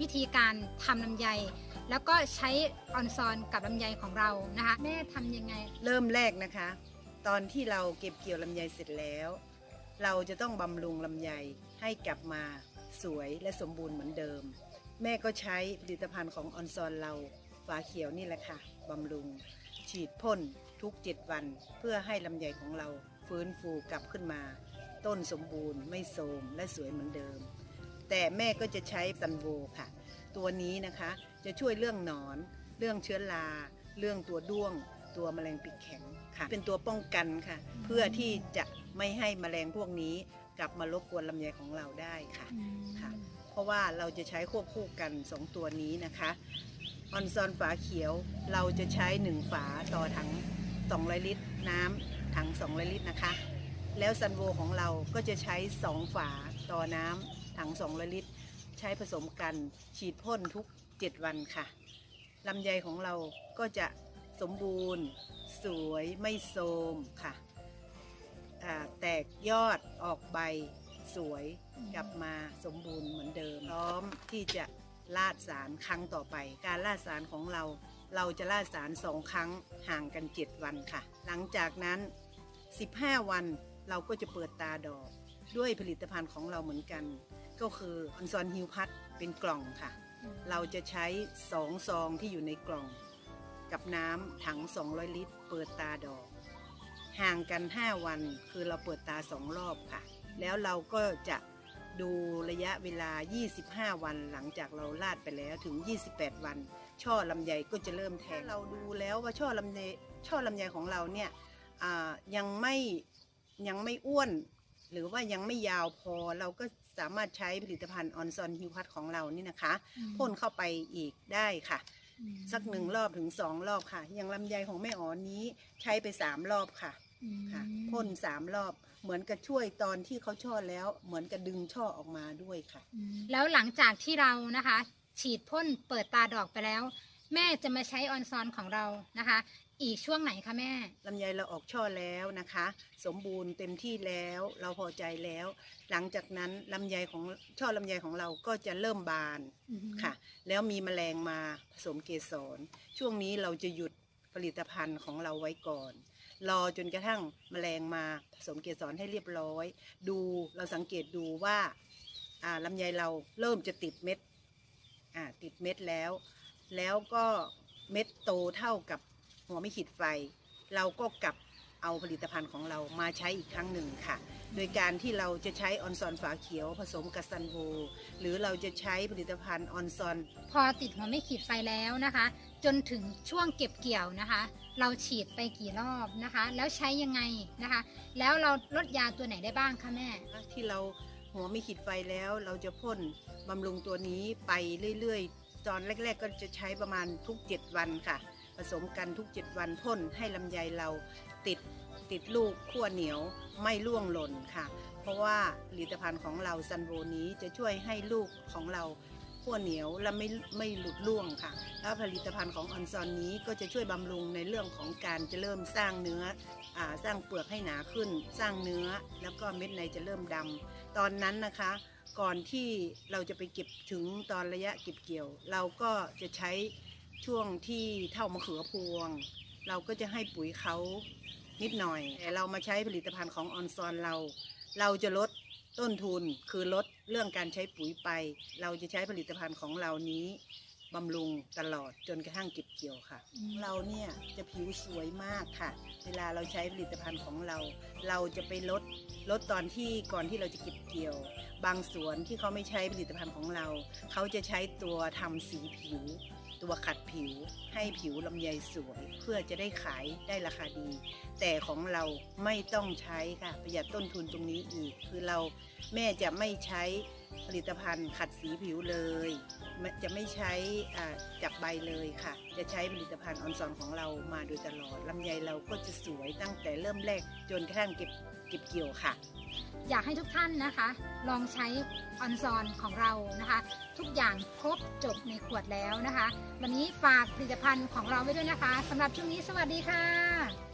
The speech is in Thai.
วิธีการทำลำไย แล้วก็ใช้ออนซอนกับลำไยของเรานะคะ แม่ทำยังไง เริ่มแรกนะคะ ตอนที่เราเก็บเกี่ยวลำไยเสร็จแล้ว เราจะต้องบำรุงลำไยให้กลับมาสวยและสมบูรณ์เหมือนเดิม แม่ก็ใช้ผลิตภัณฑ์ของออนซอนเราฝาเขียวนี่แหละค่ะบำรุง ฉีดพ่นทุก 7 วัน เพื่อให้ลำไยของเราฟื้นฟูกลับขึ้นมา ต้นสมบูรณ์ไม่โทรมและสวยเหมือนเดิม แต่แม่ก็จะใช้ซันโวค่ะ ตัวนี้นะคะจะช่วยเรื่องหนอน เรื่องเชื้อราเรื่องตัวด้วง ตัวแมลงปีกแข็งค่ะ เป็นตัวป้องกันค่ะ เพื่อที่จะไม่ให้แมลงพวกนี้กลับมารบกวนลำไยของเราได้ค่ะค่ะ เพราะว่าเราจะใช้ควบคู่กัน 2 ตัวนี้นะคะออนซอนฝาเขียวเราจะใช้ 1 ฝาต่อถัง 200 ลิตร น้ำถัง 200 ลิตรนะคะ แล้วซันโวของเราก็จะใช้ 2 ฝาต่อน้ำ ถัง 200 ลิตร ใช้ผสมกันฉีดพ่นทุก 7 วันค่ะลำไยของเราก็จะสมบูรณ์ สวยไม่โทรมค่ะ แตกยอดออกใบสวยกลับมาสมบูรณ์เหมือนเดิม พร้อมที่จะลาดสารครั้งต่อไป การลาดสารของเรา เราจะลาดสารสองครั้งห่างกัน 7 วันค่ะ หลังจากนั้น 15 วันเราก็จะเปิดตาดอก ด้วยผลิตภัณฑ์ของเราเหมือนกัน ก็คือออนซอนฮิวพัทเป็นกล่องค่ะ เราจะใช้สองซองที่อยู่ในกล่อง กับน้ำถัง 200 ลิตร เปิดตาดอก ห่างกัน 5 วันคือเราเปิดตาสองรอบค่ะ แล้วเราก็จะดูระยะเวลา 25 วันหลังจากเราลาดไปแล้วถึง 28 วัน ช่อลำไยก็จะเริ่มแทงเราดูแล้วว่าช่อลำไยช่อลำไยของเราเนี่ยอ่ายังไม่ยังไม่อ้วน หรือว่ายังไม่ยาวพอเราก็ สามารถใช้ผลิตภัณฑ์ออนซอนฮิวพัทของเรานี่นะคะพ่นเข้าไปอีกได้ค่ะ สักหนึ่งรอบถึงสองรอบค่ะ อย่างลำไยของแม่อ๋อนี้ใช้ไปสามรอบค่ะค่ะพ่นสามรอบเหมือนกับช่วยตอนที่เขาช่อแล้ว เหมือนกับดึงช่อออกมาด้วยค่ะ แล้วหลังจากที่เรานะคะ ฉีดพ่นเปิดตาดอกไปแล้ว แม่จะมาใช้ออนซอนของเรานะคะ อีกช่วงไหนคะแม่ลำไยเราออกช่อแล้วนะคะ สมบูรณ์เต็มที่แล้วเราพอใจแล้ว หลังจากนั้นลำไยของช่อลำไยของเราก็จะเริ่มบานค่ะ แล้วมีแมลงมาผสมเกสร ช่วงนี้เราจะหยุดผลิตภัณฑ์ของเราไว้ก่อน รอจนกระทั่งแมลงมาผสมเกสรให้เรียบร้อย ดูเราสังเกตดูว่าอ่าลำไยเราเริ่มจะติดเม็ดอ่าติดเม็ดแล้ว แล้วก็เม็ดโตเท่ากับหัวไม่ขีดไฟ เราก็กลับเอาผลิตภัณฑ์ของเรามาใช้อีกครั้งหนึ่งค่ะ โดยการที่เราจะใช้ออนซอนฝาเขียวผสมกับซันโวหรือเราจะใช้ผลิตภัณฑ์ออนซอน พอติดหัวไม่ขีดไฟแล้วนะคะ จนถึงช่วงเก็บเกี่ยวนะคะ เราฉีดไปกี่รอบนะคะ แล้วใช้ยังไงนะคะ แล้วเราลดยาตัวไหนได้บ้างคะแม่ ที่เราหัวไม่ขีดไฟแล้วเราจะพ่นบำรุงตัวนี้ไปเรื่อยๆ ตอนแรกๆก็จะใช้ประมาณทุก 7 วันค่ะ ผสมกันทุก 7 วันพ่นให้ลำไยเราติดติดลูกขั้วเหนียวไม่ร่วงหล่นค่ะ เพราะว่าผลิตภัณฑ์ของเราซันโวนี้จะช่วยให้ลูกของเราขั้วเหนียวและไม่ไม่หลุดร่วงค่ะ แล้วผลิตภัณฑ์ของออนซอนนี้ก็จะช่วยบำรุงในเรื่องของการจะเริ่มสร้างเนื้ออาสร้างเปลือกให้หนาขึ้น สร้างเนื้อแล้วก็เม็ดในจะเริ่มดำตอนนั้นนะคะ ก่อนที่เราจะไปเก็บถึงตอนระยะเก็บเกี่ยว เราก็จะใช้ช่วงที่เท่ามะเขือพวง เราก็จะให้ปุ๋ยเขานิดหน่อยแต่เรามาใช้ผลิตภัณฑ์ของออนซอนเรา เราจะลดต้นทุนคือลดเรื่องการใช้ปุ๋ยไป เราจะใช้ผลิตภัณฑ์ของเรานี้ บำรุงตลอดจนกระทั่งเก็บเกี่ยวค่ะอืมเราเนี่ยจะผิวสวยมากค่ะ เวลาเราใช้ผลิตภัณฑ์ของเรา เราจะไปลดลดตอนที่ก่อนที่เราจะเก็บเกี่ยว บางสวนที่เขาไม่ใช้ผลิตภัณฑ์ของเรา เขาจะใช้ตัวทำสีผิว ตัวขัดผิวให้ผิวลำไยสวยเพื่อจะได้ขายได้ราคาดี แต่ของเราไม่ต้องใช้ค่ะประหยัดต้นทุนตรงนี้อีก คือเราแม่จะไม่ใช้ผลิตภัณฑ์ขัดสีผิวเลย จะไม่ใช้อ่าจับใบเลยค่ะ จะใช้ผลิตภัณฑ์ออนซอนของเรามาโดยตลอดลำไยเราก็จะสวยตั้งแต่เริ่มแรกจนกระทั่งเก็บเก็บเกี่ยวค่ะ อยากให้ทุกท่านนะคะ ลองใช้ออนซอนของเรานะคะ ทุกอย่างครบจบในขวดแล้วนะคะ วันนี้ฝากผลิตภัณฑ์ของเราไว้ด้วยนะคะสำหรับช่วงนี้สวัสดีค่ะ